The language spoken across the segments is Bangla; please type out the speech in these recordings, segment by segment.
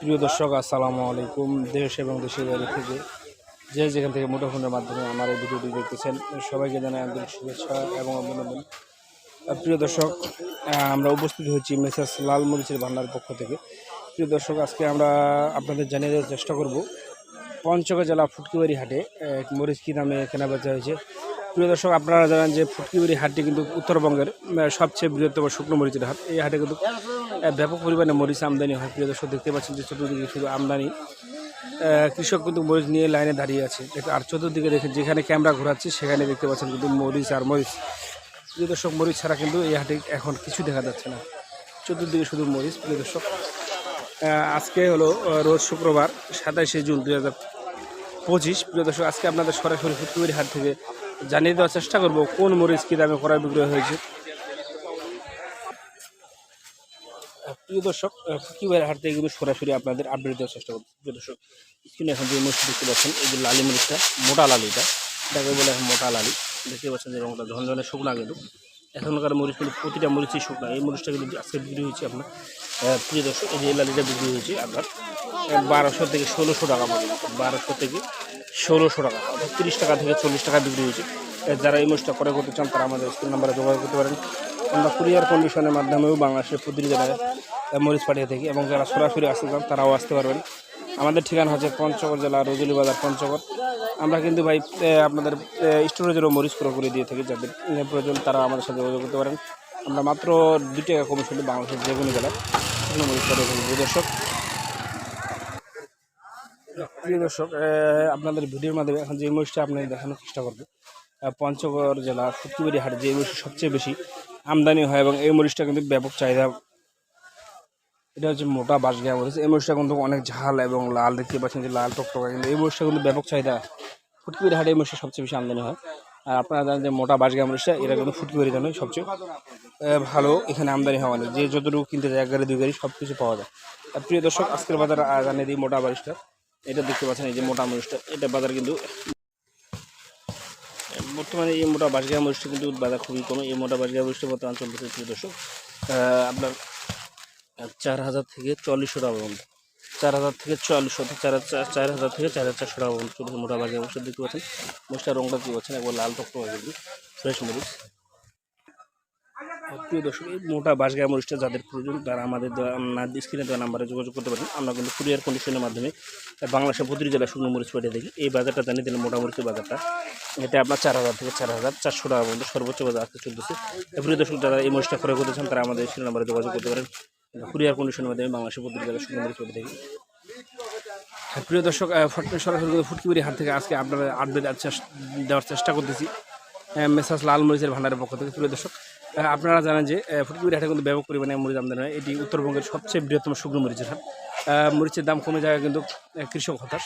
প্রিয় দর্শক, আসসালামু আলাইকুম। দেশ এবং দেশের বাইরে থেকে যে যেখান থেকে মুঠোফোনের মাধ্যমে আমার এই ভিডিওটি দেখতেছেন, সবাইকে জানাই আন্তরিক শুভেচ্ছা এবং অভিনন্দন। প্রিয় দর্শক আমরা উপস্থিত হয়েছি মেসার্স লাল মরিচের ভান্ডার পক্ষ থেকে। প্রিয় দর্শক, আজকে আমরা আপনাদের জানিয়ে দেওয়ার চেষ্টা করব, পঞ্চগড় জেলা ফুটকিবাড়ি হাটে মরিচ কী দামে কেনাবেচা হয়েছে? প্রিয় দর্শক, আপনারা জানেন যে ফুটকিবাড়ি হাটটি কিন্তু উত্তরবঙ্গের সবচেয়ে বৃহত্তম শুকনো মরিচের হাট। এই হাটে কিন্তু ব্যাপক পরিমাণে মরিচ আমদানি হয়। প্রিয় দর্শক, দেখতে পাচ্ছেন যে চতুর্দিকে শুধু আমদানি। কৃষক কিন্তু মরিচ নিয়ে লাইনে দাঁড়িয়ে আছে। আর চতুর্দিকে দেখেন, যেখানে ক্যামেরা ঘোরাচ্ছে, সেখানে দেখতে পাচ্ছেন কিন্তু মরিচ আর মরিচ। প্রিয় দর্শক, মরিচ ছাড়া কিন্তু এই হাটে এখন কিছু দেখা যাচ্ছে না। চতুর্দিকে শুধু মরিচ, প্রিয় দর্শক। আজকে হলো রোজ শুক্রবার সাতাইশে জুন দু হাজার পঁচিশ। প্রিয় দর্শক, আজকে আপনাদের সরাসরি ফুটকুবির হাট থেকে জানিয়ে দেওয়ার চেষ্টা করব, কোন মরিচ কী দামে ক্রয় বিক্রয় হয়েছে। প্রিয় দর্শক ফুটকিবাড়ির হাট থেকে কিন্তু সরাসরি আপনাদের আপডেট দেওয়ার চেষ্টা করব। প্রিয় দর্শক স্ক্রিনে এখন যে মরিচ দেখতে পাচ্ছেন, এই যে লালি মরিচটা, মোটা লালিটা এটাকে বলে এখন মোটা লালি। দেখতে পাচ্ছেন যে রঙটা ঝনঝনে শুকনা কিন্তু। এখনকার মরিচ কিন্তু প্রতিটা মরিচই শুকনা। এই মরিচটা কিন্তু আজকে বিক্রি হয়েছে আপনার প্রিয় দর্শক, এই যে লালিটা বিক্রি হয়েছে আপনার বারোশো থেকে ষোলোশো টাকা পর্যন্ত বারোশো থেকে ষোলোশো টাকা। অর্থাৎ তিরিশ টাকা থেকে চল্লিশ টাকা বিক্রি হয়েছে। যারা এই মরিচটা করে করতে চান, তারা আমাদের স্ক্রিন নাম্বারে যোগাযোগ করতে পারেন। আমরা কুরিয়ার কন্ডিশনের মাধ্যমেও বাংলাদেশের প্রতিটি জেলায় মরিচ পাঠিয়ে থাকি এবং যারা সরাসরি আসতে চান, তারাও আসতে পারবেন। আমাদের ঠিকানা হচ্ছে পঞ্চগড় জেলা রজুলি বাজার, পঞ্চগড়। আমরা কিন্তু ভাই আপনাদের স্টোরেজেরও মরিচ ক্রয় করে দিয়ে থাকি। যাদের প্রয়োজন, তারা আমাদের সাথে যোগাযোগ করতে পারেন। আমরা মাত্র দু টাকা কমিশনে বাংলাদেশের যে কোনো জেলায় মরিচ থাকি। দর্শক প্রিয় দর্শক আপনাদের ভিডিওর মাধ্যমে এখন যে মরিচটা আপনাদের দেখানোর চেষ্টা করব পঞ্চগড় জেলা ফুটকিবাড়ি হাটে যে মরিচ সবচেয়ে বেশি আমদানি হয় এবং এই মরিচটা কিন্তু ব্যাপক চাহিদা, এটা হচ্ছে মোটা বাঁশগিয়া মরিচ এই মরিচটা কিন্তু অনেক ঝাল এবং লাল দেখতে পাচ্ছেন যে লাল টকটকা, কিন্তু এই মরিচটা কিন্তু ব্যাপক চাহিদা ফুটকিবাড়ি হাটে এই মরিচটা সবচেয়ে বেশি আমদানি হয়। আর আপনারা জানেন যে মোটা বাঁশগিয়া মরিচটা এটা কিন্তু ফুটকিবাড়ি জন্য সবচেয়ে ভালো এখানে আমদানি হয় হওয়া যে যতটুকু কিনতে যায় এক গাড়ি, দুই গাড়ি সব কিছু পাওয়া যায়। আর প্রিয় দর্শক, আজকের বাজার জানিয়ে দিই মোটা বারিশটা এটা দেখতে পাচ্ছেন এই যে মোটা মরিচটা। এটা বাজার কিন্তু বর্তমানে এই মোটা বাসগা মরিচটা কিন্তু বাজার খুবই কম। এই মোটা বাসগা মরিচটা বর্তমান চলতেছে, প্রিয় দর্শক আপনার চার হাজার থেকে চল্লিশশো টাকা পর্যন্ত। চার হাজার থেকে চল্লিশশো চার চার হাজার থেকে চার হাজার চারশো টাকা পর্যন্ত মোটা বাসগা মরিচটা দেখতে পাচ্ছেন, মরিচটার রঙটা দেখতে পাচ্ছেন, একবার লাল টকটকা কিন্তু ফ্রেশ মরিচ। প্রিয় দর্শক এই মোটা বাসগা মরিচটা যাদের প্রয়োজন তারা আমাদের স্ক্রিনে দেওয়া নাম্বারে যোগাযোগ করতে পারেন। আমরা কিন্তু কুরিয়ার কন্ডিশনের মাধ্যমে বাংলাদেশের প্রতিটি জেলায় শুকনো মরিচ পেটে দেখি এই বাজারটা জানিয়ে দিলেন মোটা মরিচের বাজারটা। এটা আপনার চার হাজার থেকে চার হাজার চারশো টাকা পর্যন্ত সর্বোচ্চ বাজার আজকে চলতেছে। প্রিয় দর্শক যারা এই মরিচটা ক্রয় করতে চান তারা আমাদের স্ক্রিন নাম্বারে যোগাযোগ করতে পারেন। কুরিয়ার কন্ডিশনের মাধ্যমে বাংলাদেশের প্রতিটি জেলায় শুকনো মরিচ পেটে দেখি হ্যাঁ, প্রিয় দর্শক সরাসরি ফুটকিবাড়ি হাট থেকে আজকে আপনারা আপডেট দেওয়ার চেষ্টা করতেছি। মেসাজ লাল মরিচের ভান্ডারের পক্ষ থেকে। প্রিয় দর্শক আপনারা জানেন যে আহ, ফুটকিবাড়ি হাটে কিন্তু ব্যাপক পরিমাণে মরিচ আমদানি হয়। এটি উত্তরবঙ্গের সবচেয়ে বৃহত্তম শুকনো মরিচের হাট। মরিচের দাম কমে যায় কিন্তু কৃষক হতাশ।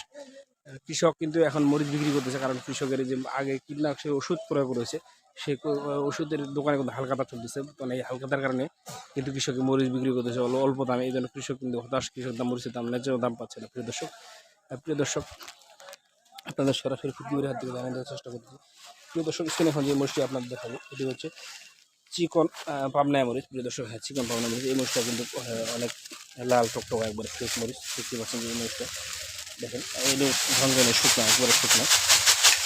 কৃষক কিন্তু এখন মরিচ বিক্রি করতেছে কারণ কৃষকের যে আগে কীটনাশক ওষুধ প্রয়োগ করেছে সে ওষুধের দোকানে কিন্তু হালকাতা চলতেছে। মানে এই হালকাতার কারণে কিন্তু কৃষক মরিচ বিক্রি করতেছে অল্প দামে। এই জন্য কৃষক কিন্তু হতাশ। কৃষক দাম মরিচের দাম ন্যায্য দাম পাচ্ছে না। প্রিয় দর্শক প্রিয় দর্শক আপনাদের সরাসরি ফুটকিবাড়ি হাত থেকে দেওয়ার চেষ্টা করতেছি। প্রিয় দর্শক স্ক্রিনে এখন যে মরিচটি আপনাদের দেখাবো এটি হচ্ছে চিকন আহ, পাবনায় মরিচ প্রিয় দর্শক হ্যাঁ চিকন পাবনা মরিচ এই মরিচটা কিন্তু অনেক লাল টকটকা একবারে ফ্রেশ মরিচ। পাচ্ছেন যে এই মরিচটা। দেখেন এই ঝনঝনে শুকনো একবারে শুকনো।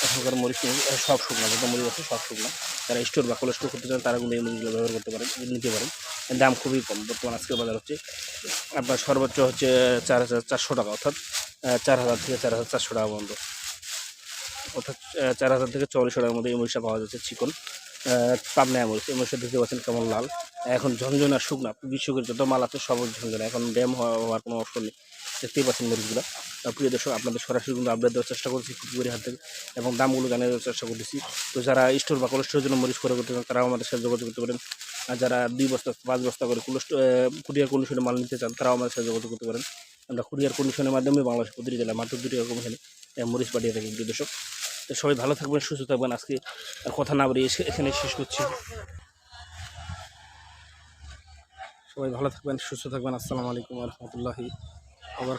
এখনকার মরিচ সব শুকনো যত মরিচ আছে সব শুকনো। যারা স্টোর বা কোল্ড স্টোর করতে চান তারা কিন্তু এই মরিচগুলো ব্যবহার করতে পারেন নিতে পারেন। দাম খুবই কম। বর্তমান আজকের বাজার হচ্ছে আপনার সর্বোচ্চ হচ্ছে চার হাজার চারশো টাকা অর্থাৎ চার হাজার থেকে চার হাজার চারশো টাকা পর্যন্ত। অর্থাৎ চার হাজার থেকে চল্লিশশো টাকার মধ্যে এই মরিচটা পাওয়া যাচ্ছে চিকন। পাবনা মরিচ এই মরিচটা দেখতে পাচ্ছেন কেমন লাল। এখন ঝনঝনা শুকনা বিশ্বকের যত মাল আছে সব ঝনঝনা। এখন ড্যাম হওয়ার কোনো অপশন নেই। দেখতেই পাচ্ছেন মরিচগুলো। প্রিয় দর্শক, আপনাদের সরাসরি কিন্তু আপডেট দেওয়ার চেষ্টা করছি ফুটবরি হাত থেকে এবং দামগুলো জানিয়ে দেওয়ার চেষ্টা করতেছি। তো যারা স্টোর বা কোল্ড স্টোরের জন্য মরিচ করে করতে তারাও আমাদের সাথে যোগাযোগ করতে পারেন। আর যারা দুই বস্তা, পাঁচ বস্তা করে কোল্ড কুরিয়ার কন্ডিশনে মাল নিতে চান, তারাও আমাদের সাথে যোগাযোগ করতে পারেন। আমরা কুরিয়ার কন্ডিশনের মাধ্যমে বাংলাদেশ প্রতিটি জেলায় মাত্র দুটি রকম এখানে মরিচ পাঠিয়ে থাকি, প্রিয় দর্শক। তো সবাই ভালো থাকবেন, সুস্থ থাকবেন। আজকে আর কথা না বাড়িয়ে এখানে শেষ করছি। সবাই ভালো থাকবেন, সুস্থ থাকবেন। আসসালামু আলাইকুম রহমতুল্লাহি আবার